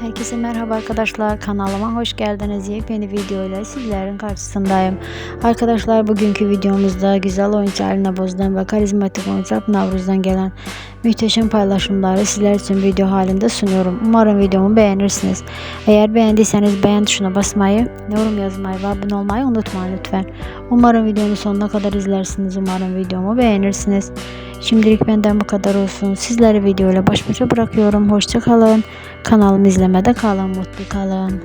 Herkese merhaba arkadaşlar kanalıma hoş geldiniz. Yepyeni video ile sizlerin karşısındayım. Arkadaşlar bugünkü videomuzda güzel oyuncu Alina Boz'dan ve karizmatik oyuncu Navruz'dan gelen muhteşem paylaşımları sizler için video halinde sunuyorum. Umarım videomu beğenirsiniz. Eğer beğendiyseniz beğen tuşuna basmayı, yorum yazmayı ve abone olmayı unutmayın lütfen. Umarım videonun sonuna kadar izlersiniz. Umarım videomu beğenirsiniz. Şimdilik benden bu kadar olsun. Sizleri videoyla baş başa bırakıyorum. Hoşça kalın. Kanalımı izlemede kalın. Mutlu kalın.